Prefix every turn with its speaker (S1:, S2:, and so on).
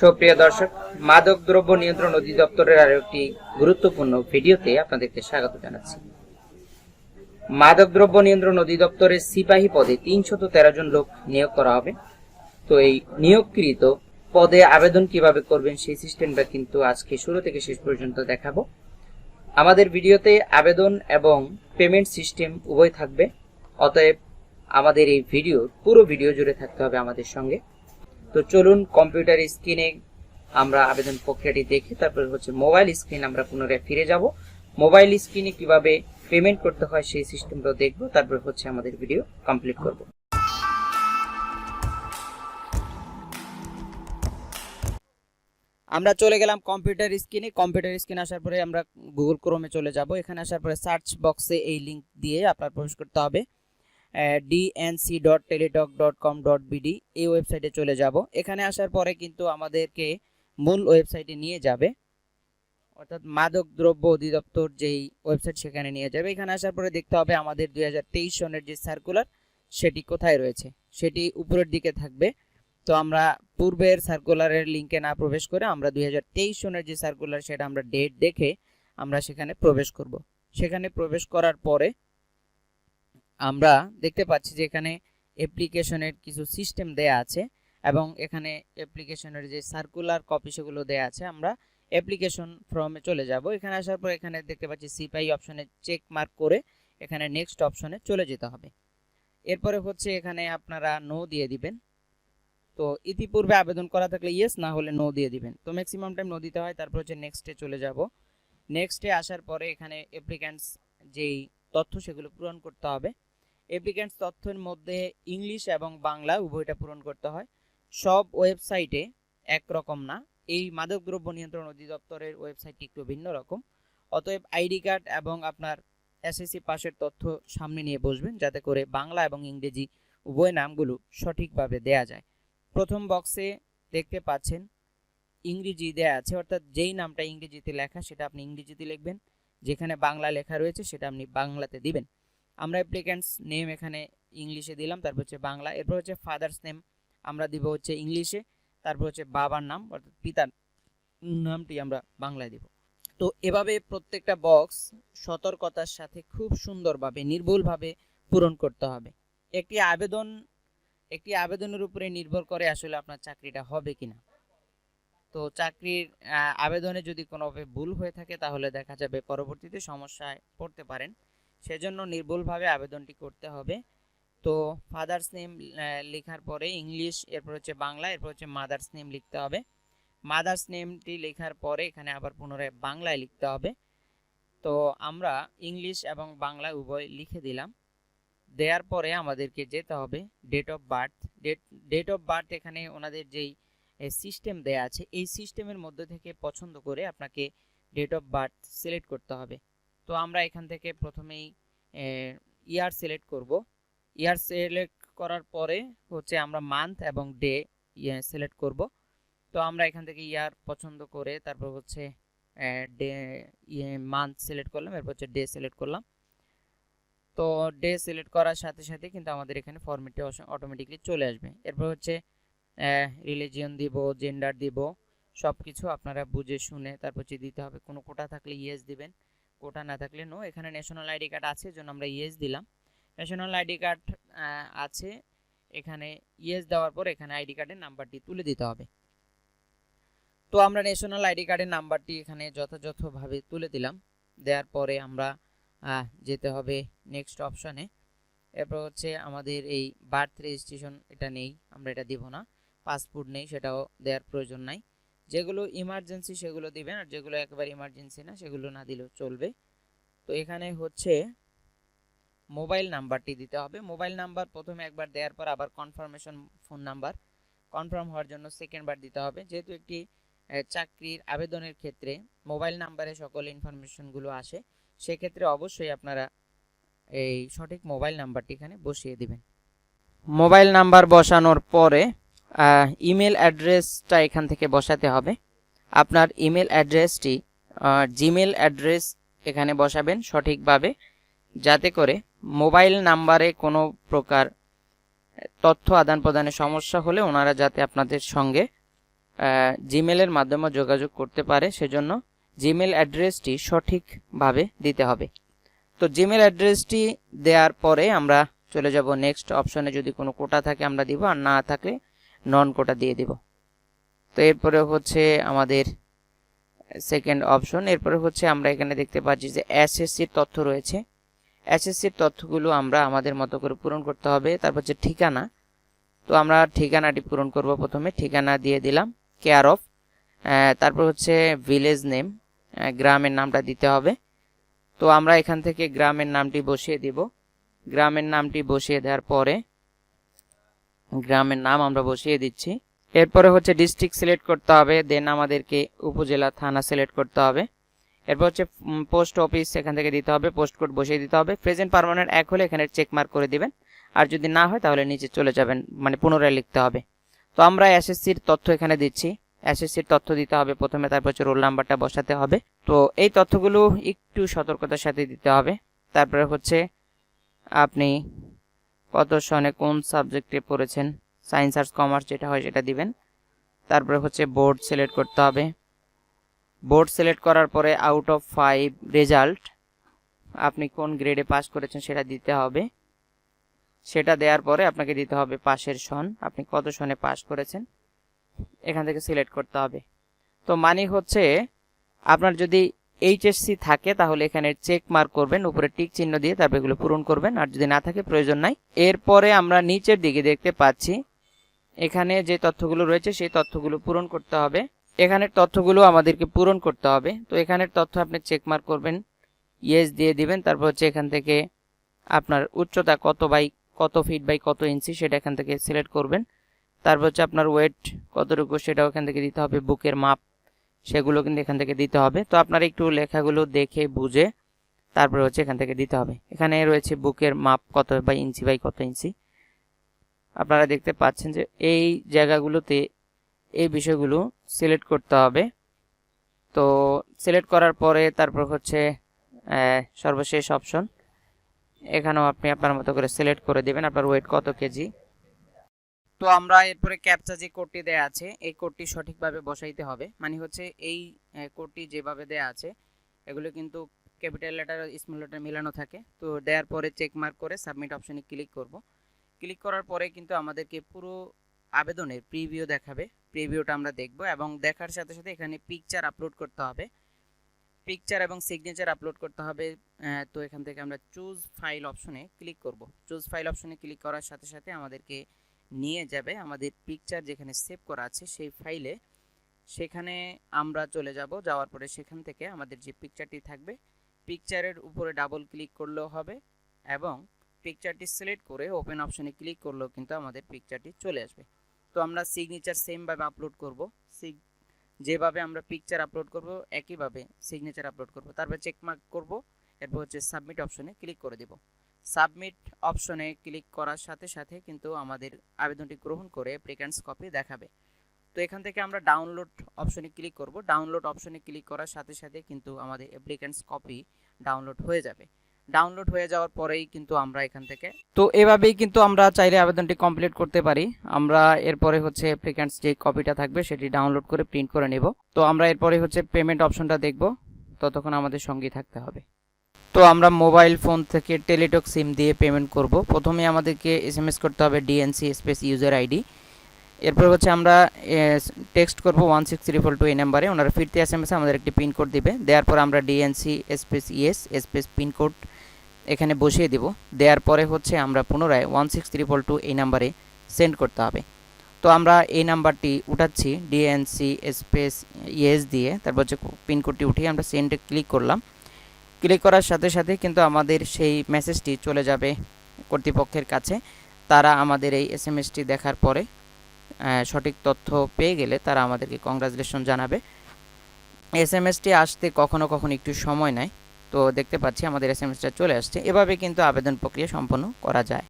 S1: সুপ্রিয় দর্শক, মাদক দ্রব্য নিয়ন্ত্রণ অধিদপ্তরের আরও একটি গুরুত্বপূর্ণ ভিডিওতে আপনাদেরকে স্বাগত জানাচ্ছি। মাদক দ্রব্য নিয়ন্ত্রণ অধিদপ্তরের সিপাহী পদে তিনশত তেরো জন লোক নিয়োগ করা হবে। তো এই নিয়োগকৃত পদে আবেদন কীভাবে করবেন সেই সিস্টেমটা কিন্তু আজকে শুরু থেকে শেষ পর্যন্ত দেখাবো। আমাদের ভিডিওতে আবেদন এবং পেমেন্ট সিস্টেম উভয় থাকবে। অতএব আমাদের এই ভিডিও, পুরো ভিডিও জুড়ে থাকতে হবে আমাদের সঙ্গে। তো চলুন কম্পিউটার স্ক্রিনে আমরা আবেদন প্রক্রিয়াটি দেখে, তারপর হচ্ছে মোবাইল স্ক্রিন আমরা পুনরায় ফিরে যাব। মোবাইল স্ক্রিনে কীভাবে পেমেন্ট করতে হয় সেই সিস্টেমটাও দেখব, তারপর হচ্ছে আমাদের ভিডিও কমপ্লিট করব। আমরা চলে গেলাম কম্পিউটার স্ক্রিনে কম্পিউটার স্ক্রিন আসার পরে আমরা গুগল ক্রোমে চলে যাব। এখানে আসার পরে সার্চ বক্সে এই লিংক দিয়ে আপনার প্রবেশ করতে হবে। DNC dot Teletalk dot com dot BD এই ওয়েবসাইটে চলে যাব। এখানে আসার পরে কিন্তু আমাদেরকে মূল ওয়েবসাইটে নিয়ে যাবে। অর্থাৎ মাদক দ্রব্য অধিদপ্তর যেই ওয়েবসাইট সেখানে নিয়ে যাবে। এখানে আসার পরে দেখতে হবে আমাদের দুই হাজার তেইশ সনের যে সার্কুলার সেটি কোথায় রয়েছে? সেটি উপরের দিকে থাকবে। তো আমরা পূর্বের সার্কুলারের লিঙ্কে না প্রবেশ করে আমরা দুই হাজার তেইশ সনের যে সার্কুলার সেটা আমরা ডেট দেখে আমরা সেখানে প্রবেশ করব। সেখানে প্রবেশ করার পরে আমরা দেখতে পাচ্ছি যে এখানে অ্যাপ্লিকেশনের কিছু সিস্টেম দেয়া আছে এবং এখানে অ্যাপ্লিকেশনের যে সার্কুলার কপি সেগুলো দেয়া আছে, আমরা অ্যাপ্লিকেশন ফর্মে চলে যাব। এখানে আসার পর এখানে দেখতে পাচ্ছি সিপাই অপশনে চেক মার্ক করে এখানে নেক্সট অপশনে চলে যেতে হবে। এরপরে হচ্ছে এখানে আপনারা নো দিয়ে দিবেন। তো ইতিপূর্বে আবেদন করা থাকলে ইয়েস না হলে নো দিয়ে দিবেন। তো ম্যাক্সিমাম টাইম নো দিতে হয়, তারপর হচ্ছে নেক্সটে চলে যাব। নেক্সটে আসার পরে এখানে অ্যাপ্লিক্যান্টস যেই তথ্য সেগুলো পূরণ করতে হবে। অ্যাপ্লিক্যান্টস তথ্যের মধ্যে ইংলিশ এবং বাংলা উভয়টা পূরণ করতে হয়। সব ওয়েবসাইটে একরকম না। এই মাদকদ্রব্য নিয়ন্ত্রণ অধিদপ্তরের ওয়েবসাইটটি একটু ভিন্ন রকম। অতএব আইডি কার্ড এবং আপনার এসএসসি পাসের তথ্য সামনে নিয়ে বসবেন, যাতে করে বাংলা এবং ইংরেজি উভয় নামগুলো সঠিকভাবে দেয়া যায়। প্রথম বক্সে দেখতে পাচ্ছেন, ইংরেজি দেয়া আছে, অর্থাৎ যেই নামটা ইংরেজিতে লেখা সেটা আপনি ইংরেজিতে লিখবেন। যেখানে বাংলা লেখা রয়েছে সেটা আপনি বাংলাতে দিবেন। আমরা অ্যাপ্লিক্যান্টস নেম এখানে ইংলিশে দিলাম, তারপর হচ্ছে বাংলা, এরপর হচ্ছে ফাদার্স নেম আমরা দিব হচ্ছে ইংলিশে তারপর হচ্ছে বাবার নাম, অর্থাৎ পিতার নামটি আমরা বাংলায় দিব। তো এভাবে প্রত্যেকটা বক্স সতর্কতার সাথে খুব সুন্দরভাবে, নির্ভুলভাবে পূরণ করতে হবে। একটি আবেদন, একটি আবেদনের উপরে নির্ভর করে আসলে আপনার চাকরিটা হবে কিনা। তো চাকরির আবেদনে যদি কোনোভাবে ভুল হয়ে থাকে, তাহলে দেখা যাবে পরবর্তীতে সমস্যায় পড়তে পারেন। সেজন্য নির্ভুলভাবে আবেদনটি করতে হবে। তো ফাদার্স নেম লেখার পরে ইংলিশ এরপর হচ্ছে বাংলা, এরপর হচ্ছে মাদার্স নেম লিখতে হবে। মাদার্স নেমটি লেখার পরে এখানে আবার পুনরায় বাংলায় লিখতে হবে। তো আমরা ইংলিশ এবং বাংলা উভয় লিখে দিলাম। দেওয়ার পরে আমাদেরকে যেতে হবে date of birth date date of birth এখানে ওনাদের যেই সিস্টেম দেয়া আছে, এই সিস্টেমের মধ্যে থেকে পছন্দ করে আপনাকে ডেট অফ বার্থ সিলেক্ট করতে হবে। তো আমরা এখান থেকে প্রথমেই ইয়ার সিলেক্ট করব। ইয়ার সিলেক্ট করার পরে হচ্ছে আমরা মান্থ এবং ডে সিলেক্ট করব। তো আমরা এখান থেকে ইয়ার পছন্দ করে তারপর হচ্ছে ডে মান্থ সিলেক্ট করলাম, এরপর হচ্ছে ডে সিলেক্ট করলাম। তো ডে সিলেক্ট করার সাথে সাথে কিন্তু আমাদের এখানে ফরম্যাটে অটোমেটিকলি চলে আসবে। এরপর হচ্ছে রিলিজিয়ন দিব জেন্ডার দিব সব কিছু আপনারা বুঝে শুনে তারপর হচ্ছে দিতে হবে। কোনো কোটা থাকলে ইয়েস দিবেন। কোটা না থাকলে নো এখানে ন্যাশনাল আইডি কার্ড আছে জন্য আমরা ইয়েস দিলাম। ন্যাশনাল আইডি কার্ড আছে, এখানে ইয়েস দেওয়ার পর এখানে আইডি কার্ডের নাম্বারটি তুলে দিতে হবে। তো আমরা ন্যাশনাল আইডি কার্ডের নাম্বারটি এখানে যথাযথভাবে তুলে দিলাম। দেওয়ার পরে আমরা যেতে হবে নেক্সট অপশনে এরপর হচ্ছে আমাদের এই বার্থ রেজিস্ট্রেশন এটা নেই, আমরা এটা দিব না। পাসপোর্ট নেই, সেটাও দেওয়ার প্রয়োজন নাই। যেগুলো ইমার্জেন্সি সেগুলো দিবেন আর যেগুলো একেবারে ইমার্জেন্সি না, সেগুলো না দিলেও চলবে। তো এখানে হচ্ছে মোবাইল নাম্বারটি দিতে হবে। মোবাইল নাম্বার প্রথমে একবার দেওয়ার পর আবার কনফার্মেশন ফোন নাম্বার। কনফার্ম হওয়ার জন্য সেকেন্ড বার দিতে হবে। যেহেতু একটি চাকরির আবেদনের ক্ষেত্রে মোবাইল নাম্বারে সকল ইনফরমেশনগুলো আসে, সেক্ষেত্রে অবশ্যই আপনারা এই সঠিক মোবাইল নাম্বারটি এখানে বসিয়ে দিবেন। মোবাইল নাম্বার বসানোর পরে ইমেল অ্যাড্রেসটা এখান থেকে বসাতে হবে। আপনার ইমেল অ্যাড্রেসটি জিমেল অ্যাড্রেস এখানে বসাবেন সঠিকভাবে, যাতে করে মোবাইল নাম্বারে কোনো প্রকার তথ্য আদান প্রদানে সমস্যা হলে ওনারা যাতে আপনাদের সঙ্গে জিমেলের মাধ্যমে যোগাযোগ করতে পারে, সেজন্য জিমেল অ্যাড্রেসটি সঠিকভাবে দিতে হবে। তো জিমেল অ্যাড্রেসটি দেওয়ার পরে আমরা চলে যাব নেক্সট অপশনে যদি কোনো কোটা থাকে আমরা দিব, আর না থাকলে নন কোটা দিয়ে দিব। তো এরপরে হচ্ছে আমাদের সেকেন্ড অপশন এরপরে হচ্ছে আমরা এখানে দেখতে পাচ্ছি যে এসএসসির তথ্য রয়েছে। এসএসসির তথ্যগুলো আমরা আমাদের মতো করে পূরণ করতে হবে। তারপর হচ্ছে ঠিকানা। তো আমরা ঠিকানাটি পূরণ করব প্রথমে। ঠিকানা দিয়ে দিলাম কেয়ার অফ তারপর হচ্ছে ভিলেজ নেম গ্রামের নামটা দিতে হবে। তো আমরা এখান থেকে গ্রামের নামটি বসিয়ে দিব। গ্রামের নামটি বসিয়ে দেওয়ার পরে গ্রামের নাম আমরা বসিয়ে দিচ্ছি। এরপরে হচ্ছে ডিস্ট্রিক্ট সিলেক্ট করতে হবে দেন আমাদেরকে উপজেলা, থানা সিলেক্ট করতে হবে। এরপর হচ্ছে পোস্ট অফিস এখান থেকে দিতে হবে পোস্ট কোড বসিয়ে দিতে হবে। প্রেজেন্ট পারমানেন্ট এক হলে এখানে চেক মার্ক করে দিবেন। আর যদি না হয়, তাহলে নিচে চলে যাবেন মানে পুনরায় লিখতে হবে। তো আমরা এসএসসির তথ্য এখানে দিচ্ছি। এসএসসির তথ্য দিতে হবে প্রথমে, তারপর হচ্ছে রোল নাম্বারটা বসাতে হবে। তো এই তথ্যগুলো একটু সতর্কতার সাথে দিতে হবে। তারপরে হচ্ছে, আপনি কত সনে কোন সাবজেক্টে পড়েছেন? সায়েন্স, আর্টস, কমার্স যেটা হয় সেটা দিবেন। তারপরে হচ্ছে বোর্ড সিলেক্ট করতে হবে। বোর্ড সিলেক্ট করার পরে আউট অফ ফাইভ রেজাল্ট আপনি কোন গ্রেডে পাস করেছেন সেটা দিতে হবে। সেটা দেওয়ার পরে আপনাকে দিতে হবে পাশের সন। আপনি কত সনে পাস করেছেন? এখান থেকে সিলেক্ট করতে হবে। তো মানে হচ্ছে আপনার যদি এইচএসসি থাকে, তাহলে এখানে চেক মার্ক করবেন, উপরে টিক চিহ্ন দিয়ে তারপর এগুলো পূরণ করবেন, আর যদি না থাকে প্রয়োজন নাই। এরপরে আমরা নিচের দিকে দেখতে পাচ্ছি, এখানে যে তথ্যগুলো রয়েছে সেই তথ্যগুলো পূরণ করতে হবে। এখানের তথ্যগুলো আমাদেরকে পূরণ করতে হবে। তো এখানের তথ্য আপনি চেক মার্ক করবেন ইয়েস দিয়ে দিবেন, তারপর হচ্ছে এখান থেকে আপনার উচ্চতা কত বাই, কত ফিট বাই কত ইঞ্চি সেটা এখান থেকে সিলেক্ট করবেন। তারপর হচ্ছে আপনার ওয়েট কতটুকু, সেটাও এখান থেকে দিতে হবে, বুকের মাপ। সেগুলো কিন্তু এখান থেকে দিতে হবে। তো আপনার একটু লেখাগুলো দেখে বুঝে তারপরে হচ্ছে এখান থেকে দিতে হবে। এখানে রয়েছে বুকের মাপ কত বাই ইঞ্চি বাই কত ইঞ্চি। আপনারা দেখতে পাচ্ছেন যে এই জায়গাগুলোতে এই বিষয়গুলো সিলেক্ট করতে হবে। তো সিলেক্ট করার পরে তারপর হচ্ছে সর্বশেষ অপশন। এখানেও আপনি আপনার মতো করে সিলেক্ট করে দেবেন। আপনার ওয়েট কত কেজি? তো আমরা এরপরে ক্যাপচা যে কোডটি দেয়া আছে, এই কোডটি সঠিকভাবে বসাইতে হবে। মানে হচ্ছে এই কোডটি যেভাবে দেয়া আছে, এগুলো কিন্তু ক্যাপিটাল লেটার স্মল লেটার মিলানো থাকে। তো দেওয়ার পরে চেক মার্ক করে সাবমিট অপশনে ক্লিক করব। ক্লিক করার পরে কিন্তু আমাদেরকে পুরো আবেদনের প্রিভিউ দেখাবে। প্রিভিউটা আমরা দেখব এবং দেখার সাথে সাথে এখানে পিকচার আপলোড করতে হবে। পিকচার এবং সিগনেচার আপলোড করতে হবে তো এখান থেকে আমরা চুজ ফাইল অপশনে ক্লিক করব। চুজ ফাইল অপশনে ক্লিক করার সাথে সাথে আমাদেরকে নিয়ে যাবে। আমাদের পিকচার যেখানে সেভ করা আছে সেই ফাইলে সেখানে আমরা চলে যাব। যাওয়ার পরে সেখান থেকে আমাদের যে পিকচারটি থাকবে পিকচারের উপরে ডাবল ক্লিক করলেও হবে এবং পিকচারটি সিলেক্ট করে ওপেন অপশনে ক্লিক করলেও কিন্তু আমাদের পিকচারটি চলে আসবে। তো আমরা সিগনেচার সেমভাবে আপলোড করব। সিগ যেভাবে আমরা পিকচার আপলোড করব, একইভাবে সিগনেচার আপলোড করব। তারপর চেকমার্ক করব। এরপর হচ্ছে সাবমিট অপশনে ক্লিক করে দেব। সাবমিট অপশনে ক্লিক করার সাথে সাথে কিন্তু আমাদের আবেদনটি গ্রহণ করে অ্যাপ্লিক্যান্টস কপি দেখাবে। তো এখান থেকে আমরা ডাউনলোড অপশনে ক্লিক করব। ডাউনলোড অপশনে ক্লিক করার সাথে সাথে কিন্তু আমাদের অ্যাপ্লিক্যান্টস কপি ডাউনলোড হয়ে যাবে। ডাউনলোড হয়ে যাওয়ার পরেই কিন্তু আমরা এখান থেকে তো এভাবেই কিন্তু আমরা চাইলে আবেদনটি কমপ্লিট করতে পারি। আমরা এরপরে হচ্ছে অ্যাপ্লিক্যান্টস যে কপিটা থাকবে সেটি ডাউনলোড করে প্রিন্ট করে নেব। তো আমরা এরপরে হচ্ছে পেমেন্ট অপশনটা দেখব। ততক্ষণ আমাদের সঙ্গেই থাকতে হবে। তো আমরা মোবাইল ফোন থেকে টেলিটক সিম দিয়ে পেমেন্ট করব। প্রথমে আমাদেরকে এসএমএস করতে হবে ডিএনসি স্পেস ইউজার আইডি এরপর হচ্ছে আমরা টেক্সট করব one six three four two এই নাম্বারে ওনারা ফিরতে এস এম এস আমাদের একটি পিনকোড দিবে। দেওয়ার পর আমরা DNC space ES space pincode এখানে বসিয়ে দেব। দেওয়ার পরে হচ্ছে আমরা পুনরায় one six three four two এই নাম্বারে সেন্ড করতে হবে। তো আমরা এই নাম্বারটি উঠাচ্ছি ডিএনসি স্পেস ইএস দিয়ে। তারপর হচ্ছে পিনকোডটি উঠিয়ে আমরা সেন্ডে ক্লিক করলাম। ক্লিক করার সাথে সাথে কিন্তু আমাদের সেই মেসেজটি চলে যাবে কর্তৃপক্ষের কাছে। তারা আমাদের এই এস এম এসটি দেখার পরে সঠিক তথ্য পেয়ে গেলে তারা আমাদেরকে কংগ্রাচুলেশন জানাবে। এস এম এসটি আসতে কখনো কখনো একটু সময় নেয়। তো দেখতে পাচ্ছি আমাদের এস এম এসটা চলে আসছে। এভাবে কিন্তু আবেদন প্রক্রিয়া সম্পন্ন করা যায়।